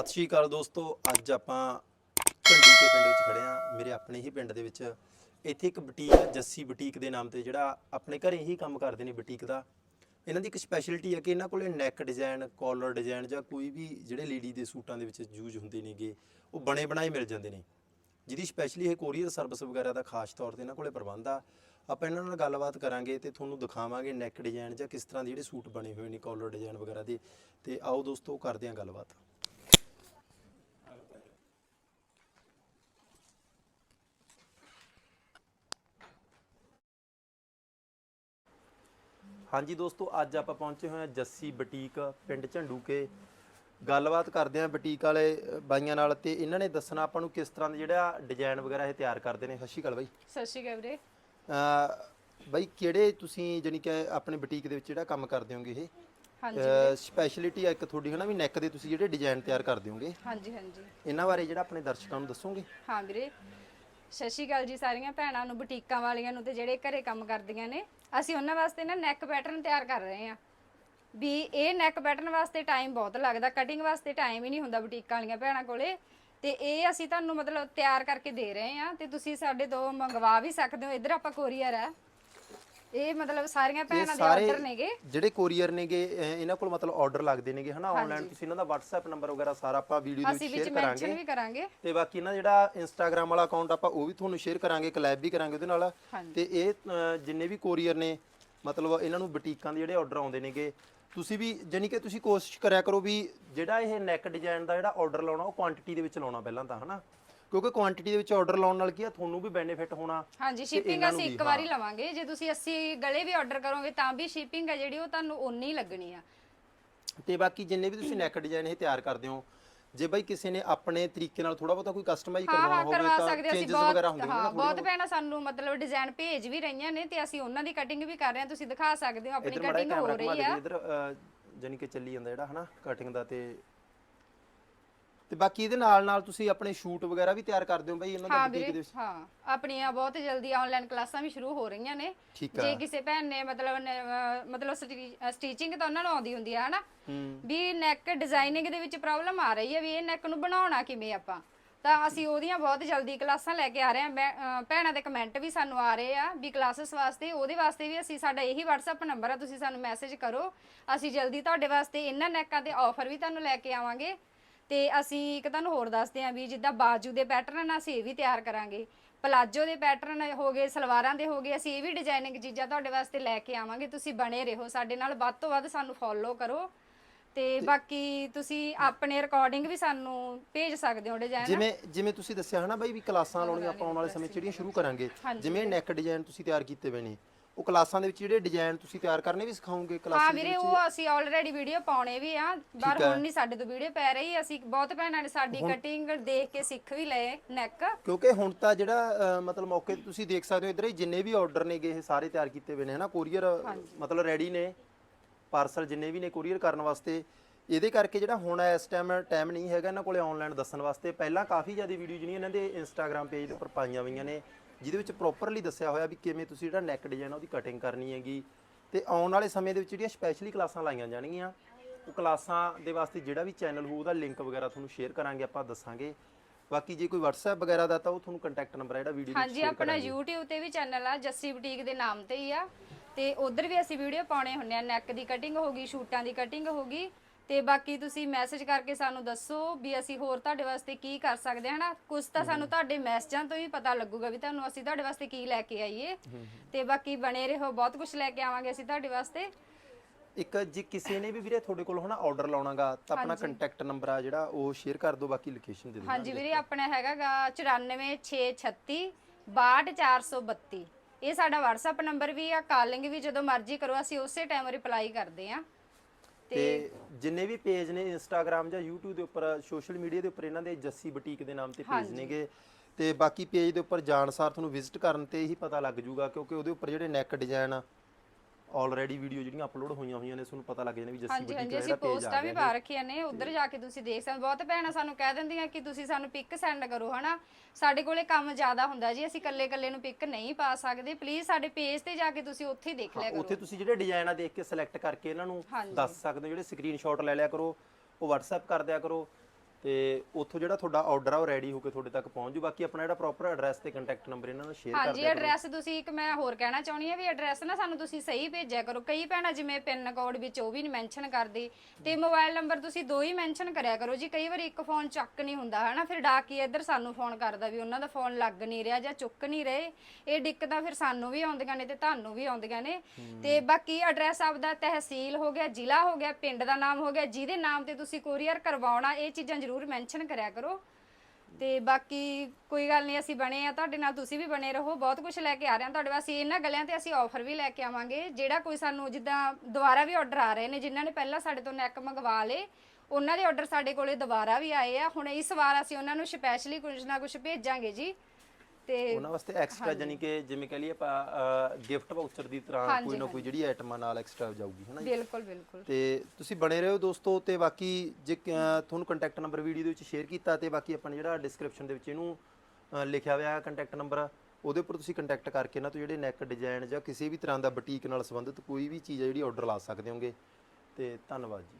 ਸਤਿ ਸ਼੍ਰੀ ਅਕਾਲ ਦੋਸਤੋ, ਅੱਜ ਆਪਾਂ ਝੰਡੂ ਕੇ ਪਿੰਡ ਵਿੱਚ ਖੜੇ ਆ ਮੇਰੇ ਆਪਣੇ ਹੀ ਪਿੰਡ ਦੇ ਵਿੱਚ ਇੱਥੇ ਇੱਕ ਬੁਟੀਕ ਹੈ ਜੱਸੀ ਬੁਟੀਕ ਦੇ ਨਾਮ ਤੇ, ਜਿਹੜਾ ਆਪਣੇ ਘਰੇ ਹੀ ਕੰਮ ਕਰਦੇ ਨੇ ਬੁਟੀਕ ਦਾ। ਇਹਨਾਂ ਦੀ ਇੱਕ ਸਪੈਸ਼ਲਿਟੀ ਹੈ ਕਿ ਇਹਨਾਂ ਕੋਲੇ ਨੈਕ ਡਿਜ਼ਾਈਨ ਕਾਲਰ ਡਿਜ਼ਾਈਨ ਜਾਂ ਕੋਈ ਵੀ ਜਿਹੜੇ ਲੇਡੀ ਦੇ ਸੂਟਾਂ ਦੇ ਵਿੱਚ ਯੂਜ਼ ਹੁੰਦੇ ਨੇਗੇ, ਉਹ ਬਣੇ ਬਣਾਏ ਮਿਲ ਜਾਂਦੇ ਨੇ। ਜਿਹਦੀ ਸਪੈਸ਼ਲੀ ਇਹ ਕੋਰੀਅਰ ਸਰਵਿਸ ਵਗੈਰਾ ਦਾ ਖਾਸ ਤੌਰ ਤੇ ਇਹਨਾਂ ਕੋਲੇ ਪ੍ਰਬੰਧ ਆ। ਆਪਾਂ ਇਹਨਾਂ ਨਾਲ ਗੱਲਬਾਤ ਕਰਾਂਗੇ ਤੇ ਤੁਹਾਨੂੰ ਦਿਖਾਵਾਂਗੇ ਨੈਕ ਡਿਜ਼ਾਈਨ ਜਾਂ ਕਿਸ ਤਰ੍ਹਾਂ ਦੇ ਜਿਹੜੇ ਸੂਟ ਬਣੇ ਹੋਏ ਨੇ ਕਾਲਰ ਡਿਜ਼ਾਈਨ ਵਗੈਰਾ ਦੇ। ਤੇ ਆਓ ਦੋਸਤੋ, ਕਰਦੇ ਹਾਂ ਗੱਲਬਾਤ। ਹਾਂਜੀ ਦੋਸਤੋ ਅੱਜ ਆਪਾਂ ਪਹੁੰਚੇ ਹੋਏ ਹਾਂ ਜੱਸੀ ਬੁਟੀਕ ਪਿੰਡ ਝੰਡੂਕੇ। ਗੱਲਬਾਤ ਕਰਦੇ ਹਾਂ ਬੁਟੀਕ ਵਾਲੇ ਬਾਈਆਂ ਨਾਲ ਤੇ ਇਹਨਾਂ ਨੇ ਦੱਸਣਾ ਆਪਾਂ ਨੂੰ ਕਿਸ ਤਰ੍ਹਾਂ ਦਾ ਜਿਹੜਾ ਡਿਜ਼ਾਈਨ ਵਗੈਰਾ ਇਹ ਤਿਆਰ ਕਰਦੇ ਨੇ। ਸਤਿ ਸ਼੍ਰੀ ਅਕਾਲ ਬਾਈ। ਸਤਿ ਸ਼੍ਰੀ ਅਕਾਲ ਵੀਰੇ। ਅ, ਬਾਈ ਕਿਹੜੇ ਤੁਸੀਂ ਜਾਨੀ ਕਿ ਆਪਣੇ ਬੁਟੀਕ ਦੇ ਵਿੱਚ ਜਿਹੜਾ ਕੰਮ ਕਰਦੇ ਹੋਗੇ ਇਹ? ਹਾਂਜੀ ਸਪੈਸ਼ਲਿਟੀ ਆ ਇੱਕ ਤੁਹਾਡੀ ਹਨਾ ਵੀ ਨੈਕ ਦੇ ਤੁਸੀਂ ਜਿਹੜੇ ਡਿਜ਼ਾਈਨ ਤਿਆਰ ਕਰਦੇ ਹੋਗੇ। ਹਾਂਜੀ ਹਾਂਜੀ। ਇਹਨਾਂ ਬਾਰੇ ਜਿਹੜਾ ਆਪਣੇ ਦਰਸ਼ਕਾਂ ਨੂੰ ਦੱਸੋਗੇ? ਹਾਂ ਵੀਰੇ ਸਤਿ ਸ਼੍ਰੀ ਅਕਾਲ ਜੀ ਸਾਰੀਆਂ ਭੈਣਾਂ ਨੂੰ, ਬੁਟੀਕਾਂ ਵਾਲੀਆਂ ਨੂੰ ਤੇ ਜਿਹੜੇ ਘਰੇ ਕੰਮ ਕਰਦੀਆਂ ਨੇ, ਅਸੀਂ ਉਹਨਾਂ ਵਾਸਤੇ ਨਾ ਨੈਕ ਪੈਟਰਨ ਤਿਆਰ ਕਰ ਰਹੇ ਹਾਂ। ਵੀ ਇਹ ਨੈਕ ਪੈਟਰਨ ਵਾਸਤੇ ਟਾਈਮ ਬਹੁਤ ਲੱਗਦਾ ਕਟਿੰਗ ਵਾਸਤੇ ਟਾਈਮ ਹੀ ਨਹੀਂ ਹੁੰਦਾ ਬੁਟੀਕਾਂ ਵਾਲੀਆਂ ਭੈਣਾਂ ਕੋਲੇ। ਤੇ ਇਹ ਅਸੀਂ ਤੁਹਾਨੂੰ ਮਤਲਬ ਤਿਆਰ ਕਰਕੇ ਦੇ ਰਹੇ ਹਾਂ ਤੇ ਤੁਸੀਂ ਸਾਡੇ ਤੋਂ ਮੰਗਵਾ ਵੀ ਸਕਦੇ ਹੋ, ਇੱਧਰ ਆਪਾਂ ਕੋਰੀਅਰ ਹੈ। ਇਹ ਮਤਲਬ ਸਾਰੀਆਂ ਭੈਣਾਂ ਦੇ ਆਰਡਰ ਨੇਗੇ। ਜਿਹੜੇ ਕੋਰੀਅਰ ਨੇਗੇ ਇਹਨਾਂ ਕੋਲ ਮਤਲਬ ਆਰਡਰ ਲੱਗਦੇ ਨੇਗੇ ਹਨਾ ਆਨਲਾਈਨ ਤੁਸੀਂ ਇਹਨਾਂ ਦਾ WhatsApp ਨੰਬਰ ਵਗੈਰਾ ਸਾਰਾ ਆਪਾਂ ਵੀਡੀਓ ਦੇ ਅਸੀਂ ਵਿੱਚ ਸ਼ੇਅਰ ਮੈਂਸ਼ਨ ਕਰਾਂਗੇ ਵੀ ਕਰਾਂਗੇ। ਤੇ ਬਾਕੀ ਇਹਨਾਂ ਜਿਹੜਾ ਇੰਸਟਾਗ੍ਰam ਵਾਲਾ ਅਕਾਊਂਟ ਆਪਾਂ ਉਹ ਵੀ ਤੁਹਾਨੂੰ ਸ਼ੇਅਰ ਕਰਾਂਗੇ ਕਲੈਬ ਵੀ ਕਰਾਂਗੇ ਉਹਦੇ ਨਾਲ। ਤੇ ਇਹ ਜਿੰਨੇ ਵੀ ਕੋਰੀਅਰ ਨੇ ਮਤਲਬ ਇਹਨਾਂ ਨੂੰ ਬੁਟੀਕਾਂ ਦੇ ਜਿਹੜੇ ਆਰਡਰ ਆਉਂਦੇ ਨੇਗੇ ਤੁਸੀਂ ਵੀ ਜਾਨੀ ਕਿ ਤੁਸੀਂ ਕੋਸ਼ਿਸ਼ ਕਰਿਆ ਕਰੋ ਵੀ ਜਿਹੜਾ ਇਹ ਨੈਕ ਡਿਜ਼ਾਈਨ ਦਾ ਜਿਹੜਾ ਆਰਡਰ ਲਾਉਣਾ ਉਹ ਕੁਆਂਟੀਟੀ ਦੇ ਵਿੱਚ ਲਾਉਣਾ ਪਹਿਲਾਂ ਤਾਂ ਹਨਾ। ਕਿਉਂਕਿ ਕੁਆਂਟੀਟੀ ਦੇ ਵਿੱਚ ਆਰਡਰ ਲਾਉਣ ਨਾਲ ਕੀ ਆ ਤੁਹਾਨੂੰ ਵੀ ਬੈਨੀਫਿਟ ਹੋਣਾ ਹਾਂਜੀ ਸ਼ਿਪਿੰਗ ਅਸੀਂ ਇੱਕ ਵਾਰੀ ਲਵਾਂਗੇ। ਜੇ ਤੁਸੀਂ 80 ਗਲੇ ਵੀ ਆਰਡਰ ਕਰੋਗੇ ਤਾਂ ਵੀ ਸ਼ਿਪਿੰਗ ਹੈ ਜਿਹੜੀ ਉਹ ਤੁਹਾਨੂੰ ਓਨੀ ਹੀ ਲੱਗਣੀ ਆ। ਤੇ ਬਾਕੀ ਜਿੰਨੇ ਵੀ ਤੁਸੀਂ ਨੈਕ ਡਿਜ਼ਾਈਨ ਇਹ ਤਿਆਰ ਕਰਦੇ ਹੋ ਜੇ ਬਾਈ ਕਿਸੇ ਨੇ ਆਪਣੇ ਤਰੀਕੇ ਨਾਲ ਥੋੜਾ ਬਹੁਤਾ ਕੋਈ ਕਸਟਮਾਈਜ਼ ਕਰਵਾਉਣਾ ਹੋਵੇ ਕਰਵਾ ਤਾਂ ਸਕਦੇ ਅਸੀਂ ਚੇਂਜਸ ਵਗੈਰਾ ਬਹੁਤ ਹੁੰਦੇ ਨੇ ਹਾਂ ਬਹੁਤ ਭੈਣਾਂ ਸਾਨੂੰ ਮਤਲਬ ਡਿਜ਼ਾਈਨ ਭੇਜ ਵੀ ਰਹੀਆਂ ਨੇ ਤੇ ਅਸੀਂ ਉਹਨਾਂ ਦੀ ਕਟਿੰਗ ਵੀ ਕਰ ਰਹੇ ਹਾਂ। ਤੁਸੀਂ ਦਿਖਾ ਸਕਦੇ ਹੋ ਆਪਣੀ ਕਟਿੰਗ ਹੋ ਰਹੀ ਆ। ਇਧਰ ਜਾਨੀ ਕਿ ਚੱਲੀ ਜਾਂਦਾ ਜਿਹੜਾ ਹਨਾ ਕਟਿੰਗ ਦਾ ਤੇ ਤੇ ਬਾਕੀ ਇਹਦੇ ਨਾਲ ਨਾਲ ਤੁਸੀਂ ਆਪਣੇ ਸ਼ੂਟ ਵਗੈਰਾ ਵੀ ਤਿਆਰ ਕਰਦੇ ਹੋ ਬਾਈ ਇਹਨਾਂ ਦਾ ਹਾਂ ਬੁਟੀਕ ਦੇ ਵੀਰੇ ਵਿੱਚ ਹਾਂ। ਆਪਣੀਆਂ ਬਹੁਤ ਜਲਦੀ ਆਨਲਾਈਨ ਕਲਾਸਾਂ ਵੀ ਸ਼ੁਰੂ ਹੋ ਰਹੀਆਂ ਨੇ। ਠੀਕ ਆ। ਜੇ ਕਿਸੇ ਭੈਣ ਨੇ ਮਤਲਬ ਨ- ਅਹ ਮਤਲਬ ਸਟੀਚਿੰਗ ਤਾਂ ਉਹਨਾਂ ਨੂੰ ਆਉਂਦੀ ਹੁੰਦੀ ਆ ਹਨਾ? ਹੂੰ। ਵੀ ਨੈਕ ਡਿਜ਼ਾਈਨਿੰਗ ਦੇ ਵਿੱਚ ਪ੍ਰੋਬਲਮ ਆ ਰਹੀ ਹੈ ਵੀ ਇਹ ਨੈਕ ਨੂੰ ਬਣਾਉਣਾ ਕਿਵੇਂ ਆਪਾਂ? ਤਾਂ ਅਸੀਂ ਉਹਦੀਆਂ ਬਹੁਤ ਜਲਦੀ ਕਲਾਸਾਂ ਲੈ ਕੇ ਆ ਰਹੇ ਹਾਂ ਮੈਂ- ਅਹ ਭੈਣਾਂ ਦੇ ਕਮੈਂਟ ਵੀ ਸਾਨੂੰ ਆ ਰਹੇ ਆ ਵੀ ਕਲਾਸਿਸ ਵਾਸਤੇ ਉਹਦੇ ਵਾਸਤੇ ਵੀ ਅਸੀਂ ਸਾਡਾ ਇਹੀ WhatsApp ਨੰਬਰ ਆ ਤੁਸੀਂ ਸਾਨੂੰ ਮੈਸੇਜ ਕਰੋ। ਅਸੀਂ ਜਲਦੀ ਤੁਹਾਡੇ ਵਾਸਤੇ ਇਹਨਾਂ ਨੈਕਾਂ ਤੇ ਆਫਰ ਵੀ ਤੁਹਾਨੂੰ ਲੈ ਕੇ ਆਵਾਂਗੇ। ਤੇ ਅਸੀਂ ਇੱਕ ਤੁਹਾਨੂੰ ਹੋਰ ਦੱਸਦੇ ਹਾਂ ਵੀ ਜਿੱਦਾਂ ਬਾਜੂ ਦੇ ਪੈਟਰਨ ਅਸੀਂ ਇਹ ਵੀ ਤਿਆਰ ਕਰਾਂਗੇ ਪਲਾਜੋ ਦੇ ਪੈਟਰਨ ਹੋ ਗਏ ਸਲਵਾਰਾਂ ਦੇ ਹੋ ਗਏ ਅਸੀਂ ਇਹ ਵੀ ਡਿਜ਼ਾਈਨਿੰਗ ਚੀਜ਼ਾਂ ਤੁਹਾਡੇ ਵਾਸਤੇ ਲੈ ਕੇ ਆਵਾਂਗੇ ਤੁਸੀਂ ਬਣੇ ਰਹੋ ਸਾਡੇ ਨਾਲ ਵੱਧ ਤੋਂ ਵੱਧ ਸਾਨੂੰ ਫੋਲੋ ਕਰੋ ਤੇ ਬਾਕੀ ਤੁਸੀਂ ਆਪਣੇ ਰਿਕਾਰਡਿੰਗ ਵੀ ਸਾਨੂੰ ਭੇਜ ਸਕਦੇ ਹੋ ਡਿਜ਼ਾਈਨ ਜਿਵੇਂ ਜਿਵੇਂ ਤੁਸੀਂ ਦੱਸਿਆ ਹਨਾ ਬਾਈ ਵੀ ਕਲਾਸਾਂ ਲਾਉਣੀਆਂ ਆਪਾਂ ਆਉਣ ਵਾਲੇ ਸਮੇਂ 'ਚ ਜਿਹੜੀਆਂ ਸ਼ੁਰੂ ਕਰਾਂਗੇ ਜਿਵੇਂ ਨੈਕ ਡਿਜ਼ਾਈਨ ਤੁਸੀਂ ਤਿਆਰ ਕੀਤੇ ਹੋਏ ਨੇ ਉਹ ਕਲਾਸਾਂ ਦੇ ਵਿੱਚ ਜਿਹੜੇ ਡਿਜ਼ਾਈਨ ਤੁਸੀਂ ਤਿਆਰ ਕਰਨੇ ਵੀ ਸਿਖਾਓਗੇ ਹਾਂ ਕਲਾਸਾਂ ਦੇ ਵੀਰੇ ਵਿੱਚ? ਉਹ ਅਸੀਂ ਆਲਰੇਡੀ ਵੀਡੀਓ ਪਾਉਣੇ ਵੀ ਆ ਪਰ ਹੁਣ ਨਹੀਂ ਸਾਡੇ ਤੋਂ ਵੀਡੀਓ ਪੈ ਰਹੀ ਅਸੀਂ ਬਹੁਤ ਭੈਣਾਂ ਨੇ ਸਾਡੀ ਕਟਿੰਗ ਦੇਖ ਕੇ ਸਿੱਖ ਵੀ ਲਏ ਨੈਕ ਕਿਉਂਕਿ ਹੁਣ ਤਾਂ ਜਿਹੜਾ ਅ, ਮਤਲਬ ਮੌਕੇ ਤੇ ਤੁਸੀਂ ਦੇਖ ਸਕਦੇ ਹੋ ਇਧਰ ਹੀ ਜਿੰਨੇ ਵੀ ਆਰਡਰ ਨੇਗੇ ਇਹ ਸਾਰੇ ਤਿਆਰ ਕੀਤੇ ਹੋਏ ਨੇ ਹਨਾ? ਕੋਰੀਅਰ ਮਤਲਬ ਰੈਡੀ ਨੇ ਪਾਰਸਲ ਜਿੰਨੇ ਵੀ ਨੇ ਕੋਰੀਅਰ ਕਰਨ ਵਾਸਤੇ। ਇਹਦੇ ਕਰਕੇ ਜਿਹੜਾ ਹੁਣ ਇਸ ਟਾਈਮ ਟਾਈਮ ਨਹੀਂ ਹੈਗਾ ਇਹਨਾਂ ਕੋਲੇ ਆਨਲਾਈਨ ਦੱਸਣ ਵਾਸਤੇ। ਪਹਿਲਾਂ ਕਾਫੀ ਜ਼ਿਆਦਾ ਵੀਡੀਓ ਜਿਹੜੀਆਂ ਇਹਨਾਂ ਦੇ ਇੰਸਟਾਗ੍ਰam ਪੇਜ ਦੇ ਉੱਪਰ ਪਾਈਆਂ ਹੋਈਆਂ ਨੇ। ਜਿਹਦੇ ਵਿੱਚ ਪ੍ਰੋਪਰਲੀ ਦੱਸਿਆ ਹੋਇਆ ਵੀ ਕਿਵੇਂ ਤੁਸੀਂ ਜਿਹੜਾ ਨੈਕ ਡਿਜ਼ਾਈਨ ਉਹਦੀ ਕਟਿੰਗ ਕਰਨੀ ਹੈਗੀ। ਤੇ ਆਉਣ ਵਾਲੇ ਸਮੇਂ ਦੇ ਵਿੱਚ ਜਿਹੜੀਆਂ ਸਪੈਸ਼ਲੀ ਕਲਾਸਾਂ ਲਾਈਆਂ ਜਾਣਗੀਆਂ ਉਹ ਕਲਾਸਾਂ ਦੇ ਵਾਸਤੇ ਜਿਹੜਾ ਵੀ ਚੈਨਲ ਹੋਊ ਉਹਦਾ ਲਿੰਕ ਵਗੈਰਾ ਤੁਹਾਨੂੰ ਸ਼ੇਅਰ ਕਰਾਂਗੇ ਆਪਾਂ ਦੱਸਾਂਗੇ। ਬਾਕੀ ਜੇ ਕੋਈ WhatsApp ਵਗੈਰਾ ਦਾ ਤਾਂ ਉਹ ਤੁਹਾਨੂੰ ਕੰਟੈਕਟ ਨੰਬਰ ਹੈ ਜਿਹੜਾ ਵੀਡੀਓ ਵਿੱਚ ਹਾਂਜੀ ਆਪਣਾ YouTube ਤੇ ਵੀ ਚੈਨਲ ਆ ਜੱਸੀ ਬੁਟੀਕ ਦੇ ਨਾਮ ਤੇ ਹੀ ਆ। ਤੇ ਉਧਰ ਵੀ ਅਸੀਂ ਵੀਡੀਓ ਪਾਉਣੇ ਹੁੰਨੇ ਆ ਨੈਕ ਦੀ ਕਟਿੰਗ ਹੋਗੀ ਸ਼ੂਟਾਂ ਦੀ ਕਟਿੰਗ ਹੋਗੀ ਤੇ ਬਾਕੀ ਤੁਸੀਂ ਮੈਸੇਜ ਕਰਕੇ ਸਾਨੂੰ ਦੱਸੋ ਵੀ ਅਸੀਂ ਹੋਰ ਤੁਹਾਡੇ ਵਾਸਤੇ ਕੀ ਕਰ ਸਕਦੇ ਹਾਂ ਹਨਾ? ਕੁਝ ਤਾਂ ਸਾਨੂੰ ਤੁਹਾਡੇ ਮੈਸੇਜਾਂ ਤੋਂ ਹੀ ਪਤਾ ਲੱਗੂਗਾ ਵੀ ਤੁਹਾਨੂੰ ਅਸੀਂ ਤੁਹਾਡੇ ਵਾਸਤੇ ਕੀ ਲੈ ਕੇ ਆਈਏ। ਤੇ ਬਾਕੀ ਬਣੇ ਰਹੋ ਬਹੁਤ ਕੁਝ ਲੈ ਕੇ ਆਵਾਂਗੇ ਅਸੀਂ ਤੁਹਾਡੇ ਵਾਸਤੇ। ਇੱਕ ਜੇ ਕਿਸੇ ਨੇ ਵੀ ਵੀਰੇ ਤੁਹਾਡੇ ਕੋਲ ਹਨਾ ਆਰਡਰ ਲਾਉਣਾਗਾ ਤਾਂ ਆਪਣਾ ਕੰਟੈਕਟ ਨੰਬਰ ਆ ਜਿਹੜਾ ਉਹ ਸ਼ੇਅਰ ਕਰ ਦਿਓ ਬਾਕੀ ਲੋਕੇਸ਼ਨ ਦੇ ਦਿਓ। ਹਾਂਜੀ ਵੀਰੇ ਆਪਣਾ ਹੈਗਾਗਾ 94636 62432 ਇਹ ਸਾਡਾ WhatsApp ਨੰਬਰ ਵੀ ਆ ਕਾਲਿੰਗ ਵੀ ਜਦੋਂ ਮਰਜ਼ੀ ਕਰੋ ਅਸੀਂ ਉਸੇ ਟਾਈਮ ਰਿਪਲਾਈ ਕਰਦੇ ਆ ਤੇ ਜਿੰਨੇ ਵੀ ਪੇਜ ਨੇ ਇੰਸਟਾਗ੍ਰam ਜਾਂ YouTube ਦੇ ਉੱਪਰ ਸੋਸ਼ਲ ਮੀਡੀਆ ਦੇ ਉੱਪਰ ਇਹਨਾਂ ਦੇ ਜੱਸੀ ਬੁਟੀਕ ਦੇ ਨਾਮ ਤੇ ਪੇਜ ਨੇਗੇ। ਤੇ ਬਾਕੀ ਪੇਜ ਦੇ ਉੱਪਰ ਜਾਣ ਸਾਰ ਤੁਹਾਨੂੰ ਵਿਜ਼ਿਟ ਕਰਨ ਤੇ ਹੀ ਪਤਾ ਲੱਗ ਜੂਗਾ ਕਿਉਂਕਿ ਉਹਦੇ ਉੱਪਰ ਜਿਹੜੇ ਨੈਕ ਡਿਜ਼ਾਈਨ ਆਲਰੇਡੀ ਵੀਡੀਓ ਜਿਹੜੀਆਂ ਅਪਲੋਡ ਹੋਈਆਂ ਹੋਈਆਂ ਨੇ ਤੁਹਾਨੂੰ ਪਤਾ ਲੱਗ ਜਾਣਾ ਵੀ ਜੱਸੀ ਹਾਂਜੀ ਬੁਟੀਕ ਹਾਂਜੀ ਦਾ ਅਸੀਂ ਜਿਹੜਾ ਪੇਜ ਪੋਸਟਾਂ ਆ ਵੀ ਗਿਆ ਪਾ ਰੱਖੀਆਂ ਨੇ ਉਧਰ ਜਾ ਕੇ ਤੁਸੀਂ ਦੇਖ ਸਕਦੇ ਹੋ। ਬਹੁਤ ਭੈਣਾਂ ਸਾਨੂੰ ਕਹਿ ਦਿੰਦੀਆਂ ਕਿ ਤੁਸੀਂ ਸਾਨੂੰ ਪਿਕ ਸੈਂਡ ਕਰੋ ਹਨਾ? ਸਾਡੇ ਕੋਲੇ ਕੰਮ ਜ਼ਿਆਦਾ ਹੁੰਦਾ ਜੀ ਅਸੀਂ ਇਕੱਲੇ ਇਕੱਲੇ ਨੂੰ ਪਿਕ ਨਹੀਂ ਪਾ ਸਕਦੇ। ਪਲੀਜ਼ ਸਾਡੇ ਪੇਜ ਤੇ ਜਾ ਕੇ ਤੁਸੀਂ ਉੱਥੇ ਹੀ ਦੇਖ ਲਿਆ ਕਰੋ। ਉੱਥੇ ਤੁਸੀਂ ਜਿਹੜੇ ਡਿਜ਼ਾਈਨ ਆ ਦੇਖ ਕੇ ਸਿਲੈਕਟ ਕਰਕੇ ਇਹਨਾਂ ਨੂੰ ਹਾਂਜੀ। ਦੱਸ ਸਕਦੇ ਹੋ ਜਿਹੜੇ ਸਕਰੀਨਸ਼ਾਟ ਲੈ ਲਿਆ ਕਰੋ ਉਹ WhatsApp ਕਰ ਦਿਆ ਕਰੋ। ਤੇ ਉੱਥੋਂ ਜਿਹੜਾ ਤੁਹਾਡਾ ਆਰਡਰ ਆ ਉਹ ਰੈਡੀ ਹੋ ਕੇ ਤੁਹਾਡੇ ਤੱਕ ਪਹੁੰਚ ਜੂ। ਬਾਕੀ ਆਪਣਾ ਜਿਹੜਾ ਪ੍ਰੋਪਰ ਐਡਰੈਸ ਤੇ ਕੰਟੈਕਟ ਨੰਬਰ ਇਹਨਾਂ ਨੂੰ ਸ਼ੇਅਰ ਕਰ ਹਾਂਜੀ ਐਡਰੈਸ ਤੁਸੀਂ ਇੱਕ ਮੈਂ ਹੋਰ ਕਹਿਣਾ ਚਾਹੁੰਦੀ ਆ ਵੀ ਐਡਰੈਸ ਨਾ ਸਾਨੂੰ ਤੁਸੀਂ ਸਹੀ ਭੇਜਿਆ ਕਰੋ। ਕਈ ਭੈਣਾਂ ਜਿਵੇਂ ਪਿੰਨ ਕੋਡ ਵਿੱਚ ਉਹ ਵੀ ਨਹੀਂ ਮੈਂਸ਼ਨ ਕਰਦੀ ਤੇ ਮੋਬਾਈਲ ਨੰਬਰ ਤੁਸੀਂ ਦੋ ਹੀ ਮੈਂਸ਼ਨ ਕਰਿਆ ਕਰੋ ਜੀ। ਕਈ ਵਾਰੀ ਇੱਕ ਫੋਨ ਚੱਕ ਨਹੀਂ ਹੁੰਦਾ ਹਨਾ? ਫਿਰ ਡਾਕੀ ਇੱਧਰ ਸਾਨੂੰ ਫੋਨ ਕਰਦਾ ਵੀ ਉਹਨਾਂ ਦਾ ਫੋਨ ਲੱਗ ਨਹੀਂ ਰਿਹਾ ਜਾਂ ਚੁੱਕ ਨਹੀਂ ਰਹੇ। ਇਹ ਦਿੱਕਤਾਂ ਫਿਰ ਸਾਨੂੰ ਵੀ ਆਉਂਦੀਆਂ ਨੇ ਤੇ ਤੁਹਾਨੂੰ ਵੀ ਆਉਂਦੀਆਂ ਨੇ। ਤੇ ਬਾਕੀ ਐਡਰੈਸ ਆਪਦਾ ਤਹਿਸੀਲ ਹੋ ਗਿਆ ਜ਼ਿਲ੍ਹਾ ਹੋ ਗਿਆ ਪਿੰਡ ਦਾ ਨਾਮ ਹੋ ਗਿਆ ਜਿਹਦੇ ਨਾਮ ਤੇ ਤੁਸੀਂ ਕੋਰੀਅਰ ਕਰਵਾਉਣਾ ਇਹ ਚੀਜ਼ਾਂ ਜ਼ਰੂਰ ਜ਼ਰੂਰ ਮੈਂਸ਼ਨ ਕਰਿਆ ਕਰੋ। ਤੇ ਬਾਕੀ ਕੋਈ ਗੱਲ ਨਹੀਂ, ਅਸੀਂ ਬਣੇ ਆ। ਤੁਹਾਡੇ ਨਾਲ ਤੁਸੀਂ ਵੀ ਬਣੇ ਰਹੋ। ਬਹੁਤ ਕੁਝ ਲੈ ਕੇ ਆ ਰਹੇ ਹਾਂ ਤੁਹਾਡੇ ਵਾਸਤੇ। ਇਹਨਾਂ ਗਲਿਆਂ ਤੇ ਅਸੀਂ ਆਫਰ ਵੀ ਲੈ ਕੇ ਆਵਾਂਗੇ। ਜਿਹੜਾ ਕੋਈ ਸਾਨੂੰ ਜਿੱਦਾਂ ਦੁਬਾਰਾ ਵੀ ਆਰਡਰ ਆ ਰਹੇ ਨੇ, ਜਿਨ੍ਹਾਂ ਨੇ ਪਹਿਲਾਂ ਸਾਡੇ ਤੋਂ ਨੈਕ ਮੰਗਵਾ ਲਏ, ਉਹਨਾਂ ਦੇ ਆਰਡਰ ਸਾਡੇ ਕੋਲੇ ਦੁਬਾਰਾ ਵੀ ਆਏ ਆ। ਹੁਣ ਇਸ ਵਾਰ ਅਸੀਂ ਉਹਨਾਂ ਨੂੰ ਸਪੈਸ਼ਲੀ ਕੁਝ ਨਾ ਕੁਝ ਭੇਜਾਂਗੇ ਜੀ। ਤੇ ਉਹਨਾਂ ਵਾਸਤੇ ਐਕਸਟਰਾ ਜਾਨੀ ਕਿ ਜਿਵੇਂ ਕਹ ਲਈਏ ਆਪਾਂ ਗਿਫਟ ਵਾਊਚਰ ਦੀ ਤਰ੍ਹਾਂ ਕੋਈ ਨਾ ਕੋਈ ਜਿਹੜੀ ਆਈਟਮਾਂ ਨਾਲ ਐਕਸਟਰਾ ਜਾਊਗੀ ਹਨਾ? ਬਿਲਕੁਲ ਬਿਲਕੁਲ। ਤੇ ਤੁਸੀਂ ਬਣੇ ਰਹੋ ਦੋਸਤੋ ਤੇ ਬਾਕੀ ਜੇ ਤੁਹਾਨੂੰ ਕੰਟੈਕਟ ਨੰਬਰ ਵੀਡੀਓ ਦੇ ਵਿੱਚ ਸ਼ੇਅਰ ਕੀਤਾ ਤੇ ਬਾਕੀ ਆਪਾਂ ਜਿਹੜਾ ਡਿਸਕ੍ਰਿਪਸ਼ਨ ਦੇ ਵਿੱਚ ਇਹਨੂੰ ਲਿਖਿਆ ਹੋਇਆ ਕੰਟੈਕਟ ਨੰਬਰ ਉਹਦੇ ਉੱਪਰ ਤੁਸੀਂ ਕੰਟੈਕਟ ਕਰਕੇ ਇਹਨਾਂ ਤੋਂ ਜਿਹੜੇ ਨੈਕ ਡਿਜ਼ਾਈਨ ਜਾਂ ਕਿਸੇ ਵੀ ਤਰ੍ਹਾਂ ਦਾ ਬੁਟੀਕ ਨਾਲ ਸੰਬੰਧਿਤ ਕੋਈ ਵੀ ਚੀਜ਼ ਹੈ ਜਿਹੜੀ ਆਰਡਰ ਲਾ ਸਕਦੇ ਹੋਗੇ। ਤੇ ਧੰਨਵਾਦ ਜੀ।